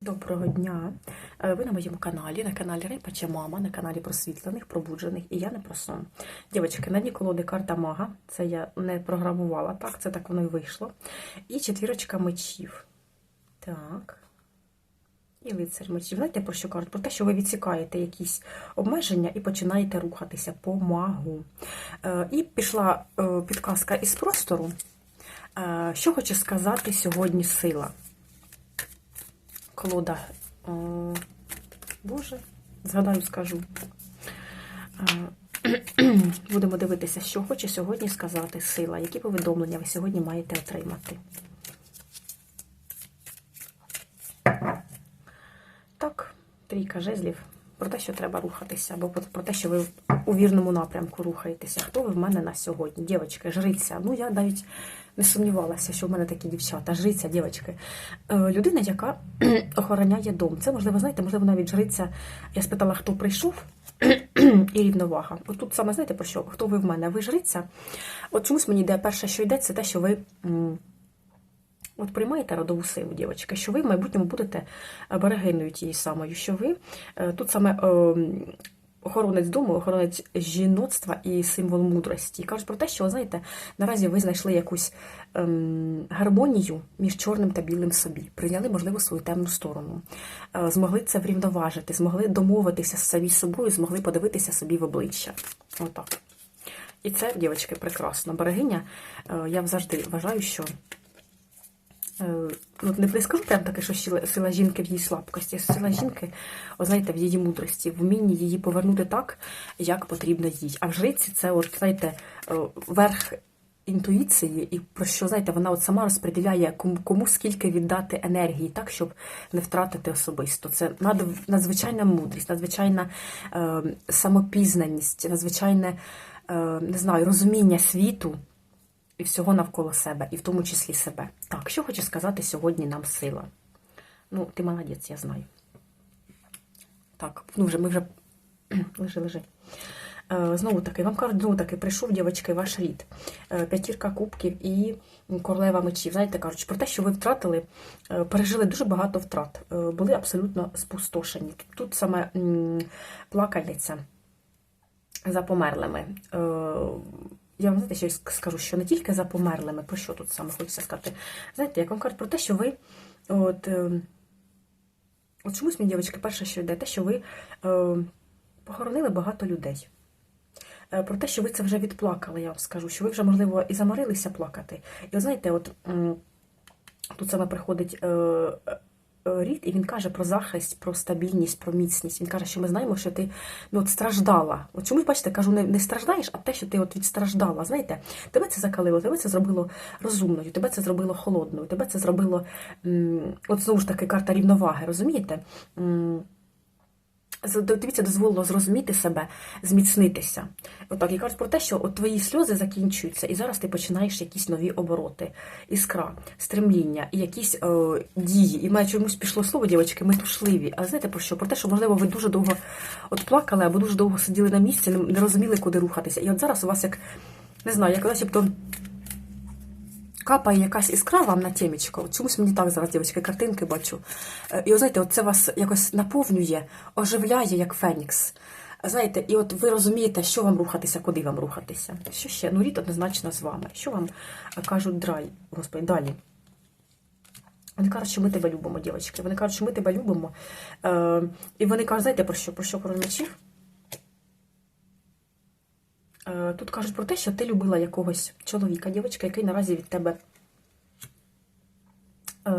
Доброго дня! Е, Ви на моєму каналі, на каналі Райпача Мама, на каналі просвітлених, пробуджених, і я не про сон. Дівчатки, на дні колоди карта мага, це я не програмувала, так, це так воно і вийшло. І четвірочка мечів. Так. І лицар мечів. Знаєте, про що кажуть? Про те, що ви відсікаєте якісь обмеження і починаєте рухатися по магу. Е, І пішла е, підказка із простору. Що хоче сказати сьогодні сила? Колода. Боже, згадаю, скажу. Е, Будемо дивитися, що хоче сьогодні сказати сила, які повідомлення ви сьогодні маєте отримати. Так, трійка жезлів. Про те, що треба рухатися, або про те, що ви у вірному напрямку рухаєтеся. Хто ви в мене на сьогодні? Дівчатки, жриця. Ну, я навіть не сумнівалася, що в мене такі дівчата. Жриця, дівчатки. Е, Людина, яка охороняє дом. Це, можливо, знаєте, можливо, навіть жриця. Я спитала, хто прийшов, і рівновага. От тут саме знаєте про що? Хто ви в мене? Ви жриця? От чомусь мені йде перше, що йде, це те, що ви. От приймаєте родову силу, дівчатка, що ви в майбутньому будете берегиною тією самою, що ви е, тут саме е, охоронець дому, охоронець жіноцтва і символ мудрості. І кажуть про те, що, знаєте, наразі ви знайшли якусь ем, гармонію між чорним та білим собі, прийняли, можливо, свою темну сторону, е, змогли це врівноважити, змогли домовитися з самі собою, змогли подивитися собі в обличчя. Отак. І це, дівчатки, прекрасно. Берегиня, е, я завжди вважаю, що. Е, ну, не прискажу прям таке, що сила, жінки в її слабкості, сила жінки, о, знаєте, в її мудрості, в вмінні її повернути так, як потрібно їй. А в жриці це, от, знаєте, верх інтуїції, і про що, знаєте, вона от сама розподіляє, кому, кому скільки віддати енергії, так, щоб не втратити особисто. Це над, надзвичайна мудрість, надзвичайна е, самопізнаність, надзвичайне, е, не знаю, розуміння світу і всього навколо себе, і в тому числі себе. Так, що хоче сказати сьогодні нам сила? Ну, ти молодець, я знаю. Так, ну вже ми вже лежи, лежи. Е, Знову таки, вам кажуть, знову таки, прийшов, дівчатки, ваш рід. Е, П'ятірка кубків і королева мечів. Знаєте, кажуть, про те, що ви втратили, е, пережили дуже багато втрат, були абсолютно спустошені. Тут саме плакальниця за померлими. Я вам знаєте, що скажу, що не тільки за померлими, про що тут саме хочеться сказати. Знаєте, як вам кажуть про те, що ви от, е, от чомусь мені, дівчатки, перше, що йде, те, що ви е, похоронили багато людей. Е, Про те, що ви це вже відплакали, я вам скажу, що ви вже, можливо, і заморилися плакати. І от знаєте, от тут саме приходить е, рід, і він каже про захист, про стабільність, про міцність. Він каже, що ми знаємо, що ти ну, от страждала. От чомусь, бачите, кажу, не, не страждаєш, а те, що ти от відстраждала. Знаєте, тебе це закалило, тебе це зробило розумною, тебе це зробило холодною, тебе це зробило, от знову ж таки, карта рівноваги, розумієте? Тобі це дозволило зрозуміти себе, зміцнитися. Отак, і кажуть про те, що от твої сльози закінчуються, і зараз ти починаєш якісь нові обороти, іскра, стремління, якісь е, дії. І мене чомусь пішло слово, дівчатки, метушливі. А знаєте про що? Про те, що, можливо, ви дуже довго от плакали або дуже довго сиділи на місці, не розуміли, куди рухатися. І от зараз у вас як, не знаю, як начебто капає якась іскра вам на темічко. Чомусь мені так зараз, дівчатки, картинки бачу. Е, І от, знаєте, це вас якось наповнює, оживляє, як фенікс. Знаєте, і от ви розумієте, що вам рухатися, куди вам рухатися. Що ще? Ну, рід однозначно з вами. Що вам е, кажуть драй, господи, далі? Вони кажуть, що ми тебе любимо, дівчатки. Вони кажуть, що ми тебе любимо. Е, і вони кажуть, знаєте, про що? Про що король мечів? Е, Тут кажуть про те, що ти любила якогось чоловіка, дівчинка, який наразі від тебе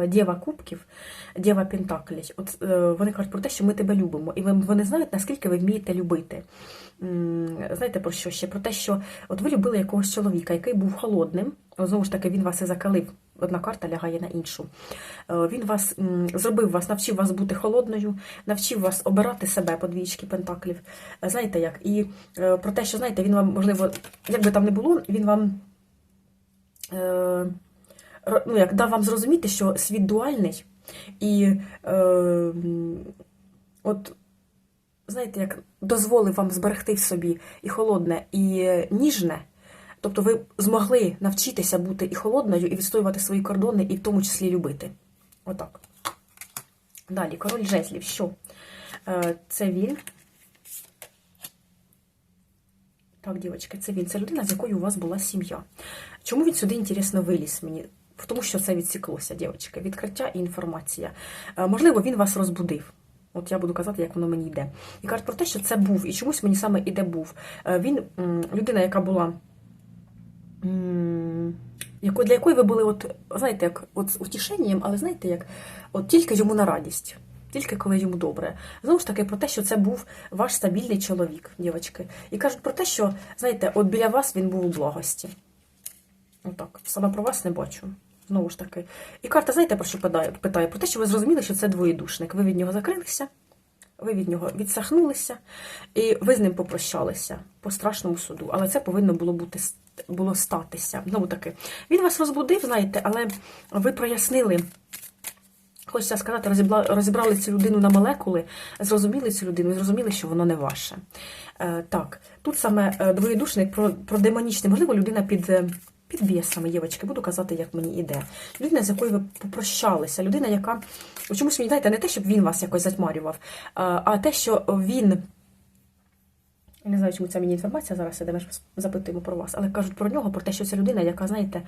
Дєва Кубків, Дєва Пентаклів. От е, вони кажуть про те, що ми тебе любимо. І вони знають, наскільки ви вмієте любити. Знаєте про що ще? Про те, що от ви любили якогось чоловіка, який був холодним. Знову ж таки, він вас і закалив. Одна карта лягає на іншу. Е, Він вас зробив вас, навчив вас бути холодною, навчив вас обирати себе по двічки пентаклів. Е, Знаєте як? І е, про те, що знаєте, він вам, можливо, як би там не було, він вам. Ну, як дав вам зрозуміти, що світ дуальний, і е, от, знаєте, як дозволив вам зберегти в собі і холодне, і е, ніжне. Тобто ви змогли навчитися бути і холодною, і відстоювати свої кордони, і в тому числі любити. Отак. Далі, король жезлів. Що? Е, Це він. Так, дівчатки, це він. Це людина, з якою у вас була сім'я. Чому він сюди, інтересно, виліз мені? Тому що це відсіклося, дівчатки. Відкриття і інформація. Е, Можливо, він вас розбудив. От я буду казати, як воно мені йде. І кажуть про те, що це був, і чомусь мені саме іде був. Е, Він людина, яка була. Для якої ви були, от, знаєте, як от з утішенням, але знаєте, як от тільки йому на радість, тільки коли йому добре. Знову ж таки, про те, що це був ваш стабільний чоловік, дівчатки. І кажуть про те, що, знаєте, от біля вас він був у благості. Отак. Саме про вас не бачу. Знову ж таки. І карта, знаєте, про що питає? питає? Про те, що ви зрозуміли, що це двоєдушник. Ви від нього закрилися, ви від нього відсахнулися, і ви з ним попрощалися по страшному суду. Але це повинно було бути було статися. Знову таки, він вас розбудив, знаєте, але ви прояснили. Хочеться сказати, розібрали, цю людину на молекули, зрозуміли цю людину, і зрозуміли, що воно не ваше. Е, так, тут саме е, двоєдушник про, про демонічне, можливо, людина під. Під бісами, дівчатки, буду казати, як мені іде. Людина, з якою ви попрощалися, людина, яка чомусь мені знаєте, не те, щоб він вас якось затьмарював, а, те, що він. Я не знаю, чому ця мені інформація зараз іде, ми ж запитуємо про вас, але кажуть про нього, про те, що це людина, яка, знаєте,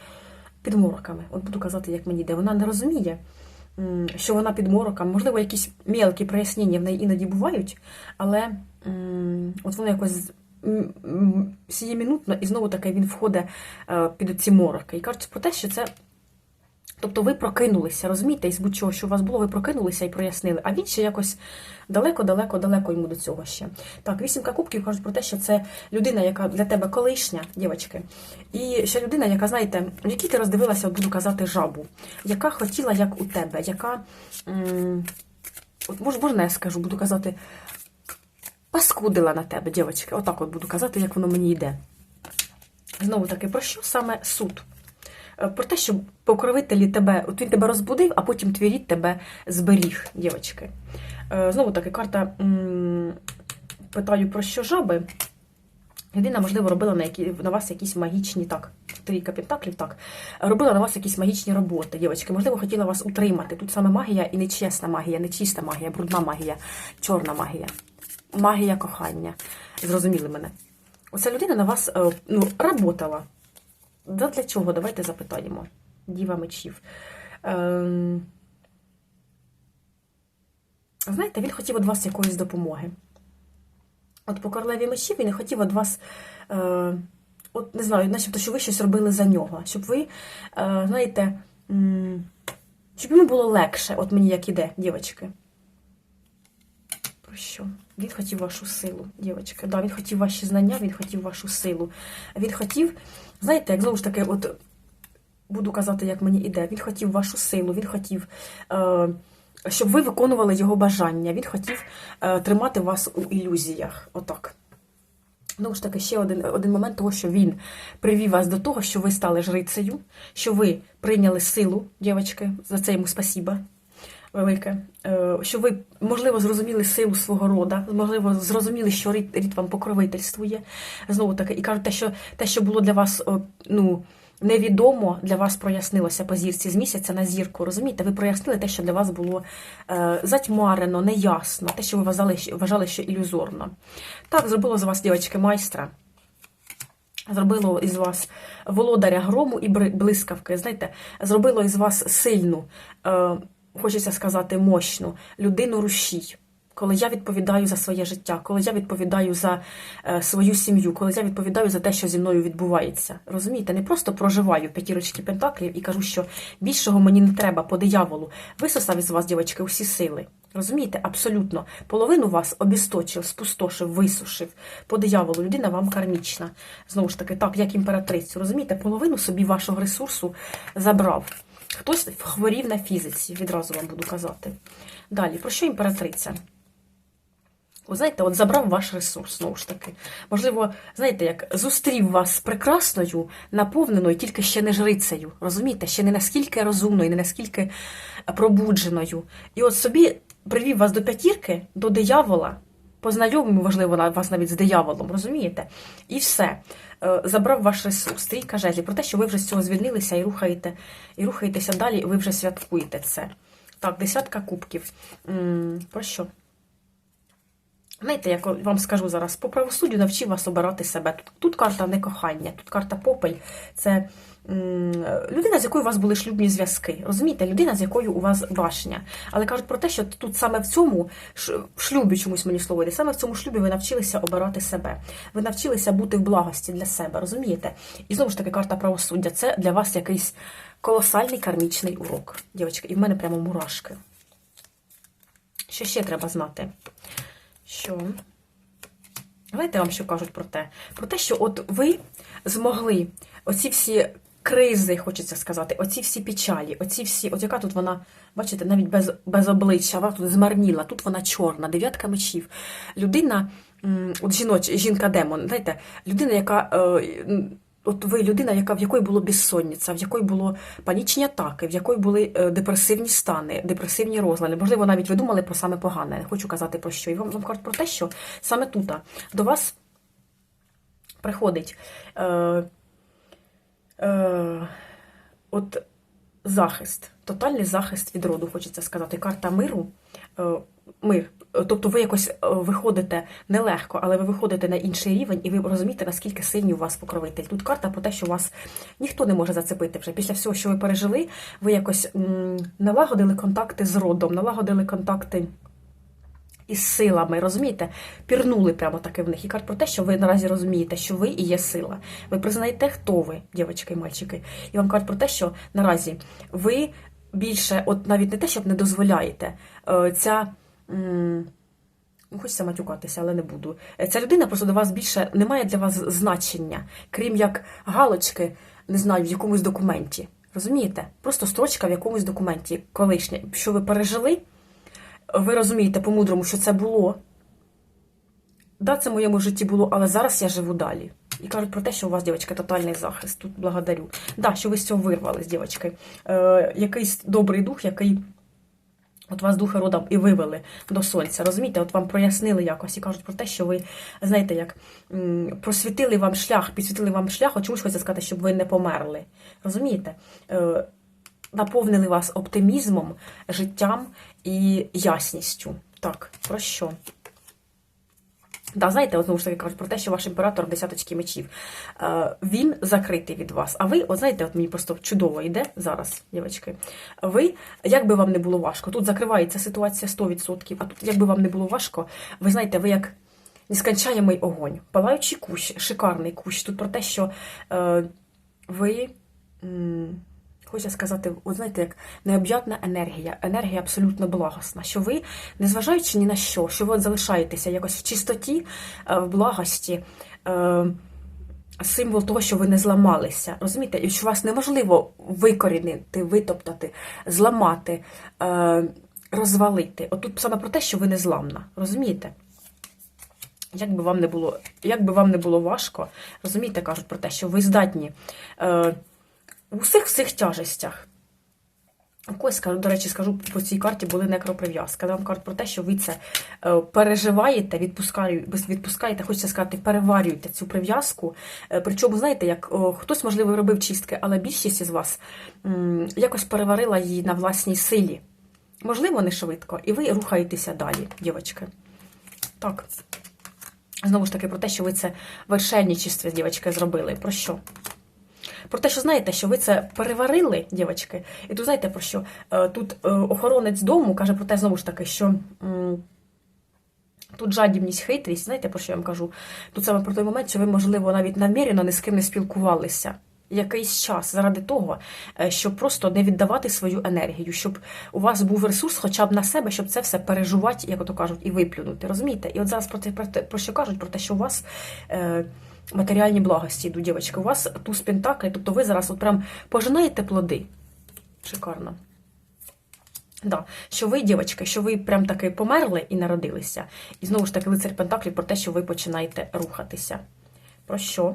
під мороками. От буду казати, як мені йде. Вона не розуміє, що вона під мороком. Можливо, якісь мелкі прояснення в неї іноді бувають, але от воно якось сіємінутно, і знову таки він входить е, під ці мороки. І кажуть про те, що це. Тобто ви прокинулися, розумієте, із будь-чого, що у вас було, ви прокинулися і прояснили. А він ще якось далеко-далеко-далеко йому до цього ще. Так, вісімка кубків кажуть про те, що це людина, яка для тебе колишня, дівчатки. І ще людина, яка, знаєте, в якій ти роздивилася, от буду казати, жабу, яка хотіла, як у тебе, яка. м, От можна я скажу, буду казати, паскудила на тебе, дівчатки. Отак от буду казати, як воно мені йде. Знову таки, про що саме суд? Е, Про те, що покровителі тебе, от він тебе розбудив, а потім твій рід тебе зберіг, дівчатки. Е, Знову таки, карта питаю про що жаби. Людина, можливо, робила на які, на вас якісь магічні, так, трійка пентаклів, так, робила на вас якісь магічні роботи, дівчатки. Можливо, хотіла вас утримати. Тут саме магія і нечесна магія, нечиста магія, брудна магія, чорна магія, магія кохання. Зрозуміли мене. Оця людина на вас е, ну, работала. Да для чого? Давайте запитаємо. Діва мечів. Ем... Знаєте, він хотів від вас якоїсь допомоги. От по королеві мечів він хотів від вас, е... от не знаю, начебто, що ви щось робили за нього. Щоб ви, е... знаєте, щоб йому було легше, от мені як іде, дівчатки. Про що? Він хотів вашу силу, дівчатки. Да, він хотів ваші знання, він хотів вашу силу. Він хотів, знаєте, як знову ж таки, от буду казати, як мені іде. Він хотів вашу силу, він хотів, е, щоб ви виконували його бажання. Він хотів е, тримати вас у ілюзіях. Отак. Знову ж таки, ще один, один момент того, що він привів вас до того, що ви стали жрицею, що ви прийняли силу, дівчатки, за це йому спасіба велике. Е, Що ви, можливо, зрозуміли силу свого рода, можливо, зрозуміли, що рід, рід вам покровительствує. Знову таки, і кажуть, те, що те, що було для вас, ну. Невідомо для вас прояснилося по зірці з місяця на зірку. Розумієте, ви прояснили те, що для вас було е, затьмарено, неясно, те, що ви вважали, вважали, що ілюзорно. Так, зробило з вас, дівчатки, майстра. Зробило із вас володаря грому і блискавки. Знаєте, зробило із вас сильну, е, хочеться сказати, мощну людину рушій. Коли я відповідаю за своє життя, коли я відповідаю за е, свою сім'ю, коли я відповідаю за те, що зі мною відбувається. Розумієте, не просто проживаю п'ятірочки пентаклів і кажу, що більшого мені не треба по дияволу. Висосав із вас, дівчатки, усі сили. Розумієте, абсолютно. Половину вас обісточив, спустошив, висушив. По дияволу людина вам кармічна. Знову ж таки, так, як імператрицю. Розумієте, половину собі вашого ресурсу забрав. Хтось хворів на фізиці, відразу вам буду казати. Далі, про що імператриця? Ви знаєте, от забрав ваш ресурс, знову ж таки. Можливо, знаєте, як зустрів вас з прекрасною, наповненою, тільки ще не жрицею. Розумієте, ще не наскільки розумною, не наскільки пробудженою. І от собі привів вас до п'ятірки, до диявола, познайомив, можливо, вас навіть з дияволом, розумієте? І все. Е, Забрав ваш ресурс, трійка жезлів, про те, що ви вже з цього звільнилися і рухаєте, і рухаєтеся далі, і ви вже святкуєте це. Так, десятка кубків. Про що? Знаєте, як вам скажу зараз, по правосуддю навчив вас обирати себе. Тут, тут карта не кохання, тут карта попель. Це м, людина, з якою у вас були шлюбні зв'язки. Розумієте, людина, з якою у вас башня. Але кажуть про те, що тут саме в цьому в шлюбі чомусь мені слово йде, саме в цьому шлюбі ви навчилися обирати себе. Ви навчилися бути в благості для себе, розумієте? І знову ж таки, карта правосуддя це для вас якийсь колосальний кармічний урок. Дівчатки, і в мене прямо мурашки. Що ще треба знати? Що? Знаєте, вам що кажуть про те? Про те, що от ви змогли оці всі кризи, хочеться сказати, оці всі печалі, оці всі, от яка тут вона, бачите, навіть без, без обличчя, вона тут змарніла, тут вона чорна, дев'ятка мечів. Людина, от жіноч, жінка-демон, знаєте, людина, яка. Е, От ви людина, яка в якої було безсонниця, в якої було панічні атаки, в якої були е, депресивні стани, депресивні розлади. Можливо, навіть ви думали про саме погане. Не хочу казати про що. І вам, вам кажуть про те, що саме тут до вас приходить е, е, от захист, тотальний захист від роду, хочеться сказати. Карта миру. Е, мир. Тобто ви якось е, виходите нелегко, але ви виходите на інший рівень, і ви розумієте, наскільки сильний у вас покровитель. Тут карта про те, що вас ніхто не може зацепити вже. Після всього, що ви пережили, ви якось налагодили контакти з родом, налагодили контакти із силами, розумієте? Пірнули прямо таки в них. І кажуть про те, що ви наразі розумієте, що ви і є сила. Ви признаєте, хто ви, дівчатки і мальчики. І вам кажуть про те, що наразі ви більше, от навіть не те, щоб не дозволяєте, е, ця. Ну, хочеться матюкатися, але не буду. Е, Ця людина просто до вас більше не має для вас значення, крім як галочки, не знаю, в якомусь документі. Розумієте? Просто строчка в якомусь документі колишня, що ви пережили, ви розумієте по-мудрому, що це було. Да, це в моєму житті було, але зараз я живу далі. І кажуть про те, що у вас, дівчатка, тотальний захист. Тут благодарю. Да, що ви з цього вирвались, дівчатки. Е, якийсь добрий дух, який от вас духи родом і вивели до сонця. Розумієте, от вам прояснили якось і кажуть про те, що ви, знаєте, як просвітили вам шлях, підсвітили вам шлях, от чомусь хочеться сказати, щоб ви не померли. Розумієте? Е, наповнили вас оптимізмом, життям і ясністю. Так, про що? Да, знаєте, от, знову ж таки кажуть про те, що ваш імператор десяточки мечів. Е, він закритий від вас. А ви, от знаєте, от мені просто чудово йде зараз, дівчатки. Ви, як би вам не було важко, тут закривається ситуація 100%, а тут, як би вам не було важко, ви знаєте, ви як нескончаємий огонь, палаючий кущ, шикарний кущ. Тут про те, що е, ви. м, Хочу сказати, от знаєте, як необ'ятна енергія, енергія абсолютно благосна, що ви, незважаючи ні на що, що ви от залишаєтеся якось в чистоті, е, в благості, е, символ того, що ви не зламалися. Розумієте? І що вас неможливо викорінити, витоптати, зламати, е, розвалити. От тут саме про те, що ви не зламна. Розумієте? Як би вам не було, як би вам не було важко, розумієте, кажуть про те, що ви здатні. У всіх всіх тяжестях. У до речі, скажу, по цій карті були некроприв'язки. Вам кажуть про те, що ви це е, переживаєте, відпускаєте, хочеться сказати, переварюєте цю прив'язку. Е, Причому, знаєте, як хтось, можливо, робив чистки, але більшість із вас якось переварила її на власній силі. Можливо, не швидко, і ви рухаєтеся далі, дівчатки. Так. Знову ж таки, про те, що ви це вершельничество, дівчатки, зробили. Про що? Про те, що знаєте, що ви це переварили, дівчатки, і тут знаєте про що? Е, Тут е, охоронець дому каже про те, знову ж таки, що тут жадібність, хитрість, знаєте, про що я вам кажу? Тут саме про той момент, що ви, можливо, навіть намірено ні з ким не спілкувалися. Якийсь час заради того, е, щоб просто не віддавати свою енергію, щоб у вас був ресурс хоча б на себе, щоб це все пережувати, як ото кажуть, і виплюнути. Розумієте? І от зараз про те, про що кажуть, про те, що у вас. Е, матеріальні благості йду, дівчатки. У вас туз пентаклі, тобто ви зараз от прям пожинаєте плоди. Шикарно. Да. Що ви, дівчатки, що ви прям таки померли і народилися. І знову ж таки, лицар Пентаклів про те, що ви починаєте рухатися. Про що?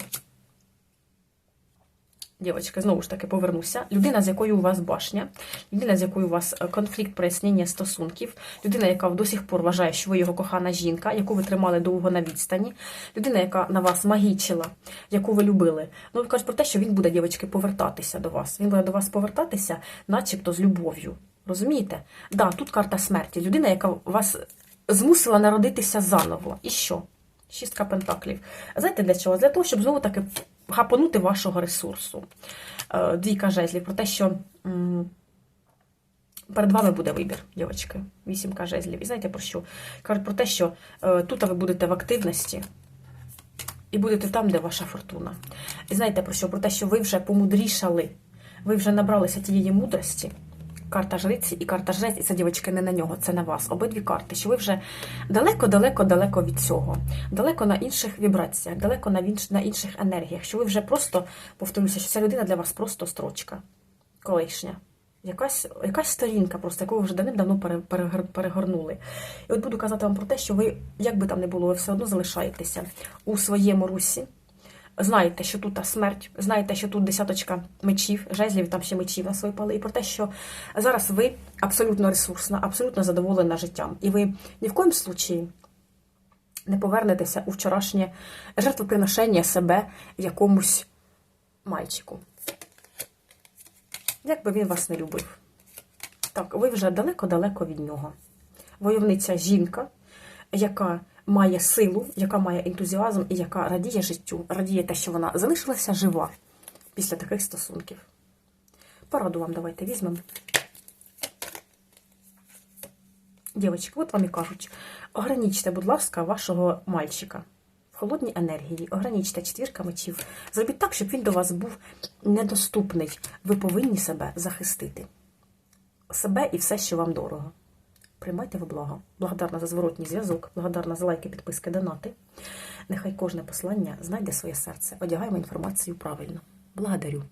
Дівчатки, знову ж таки, повернуся. Людина, з якою у вас башня, людина, з якою у вас е, конфлікт прояснення стосунків, людина, яка до сих пор вважає, що ви його кохана жінка, яку ви тримали довго на відстані, людина, яка на вас магічила, яку ви любили. Ну, ви кажуть про те, що він буде, дівчатки, повертатися до вас. Він буде до вас повертатися, начебто з любов'ю. Розумієте? Да, тут карта смерті. Людина, яка вас змусила народитися заново. І що? Шістка пентаклів. Знаєте для чого? Для того, щоб знову таки гапанути вашого ресурсу. Е, Двійка жезлів про те, що перед вами буде вибір, дівчатки. Вісімка жезлів. І знаєте про що? Кажуть про те, що е, тут ви будете в активності. І будете там, де ваша фортуна. І знаєте про що? Про те, що ви вже помудрішали. Ви вже набралися тієї мудрості. Карта жриці і карта жрець, і це, дівчатки, не на нього, це на вас. Обидві карти, що ви вже далеко-далеко-далеко від цього, далеко на інших вібраціях, далеко на, інш... на інших енергіях, що ви вже просто, повторюся, що ця людина для вас просто строчка колишня. Якась, якась сторінка, просто яку ви вже давним-давно перегорнули. І от буду казати вам про те, що ви, як би там не було, ви все одно залишаєтеся у своєму русі. Знаєте, що тут смерть, знаєте, що тут десяточка мечів, жезлів, там ще мечів нас випали, і про те, що зараз ви абсолютно ресурсна, абсолютно задоволена життям. І ви ні в коїм случаї не повернетеся у вчорашнє жертвоприношення себе якомусь мальчику. Як би він вас не любив. Так, ви вже далеко-далеко від нього. Войовниця жінка, яка має силу, яка має ентузіазм і яка радіє життю, радіє те, що вона залишилася жива після таких стосунків. Пораду вам давайте візьмемо. Дівчатки, от вам і кажуть, ограничте, будь ласка, вашого мальчика в холодній енергії, ограничте четвірка мечів. Зробіть так, щоб він до вас був недоступний. Ви повинні себе захистити. Себе і все, що вам дорого. Приймайте в благо. Благодарна за зворотній зв'язок, благодарна за лайки, підписки, донати. Нехай кожне послання знайде своє серце. Одягаємо інформацію правильно. Благодарю.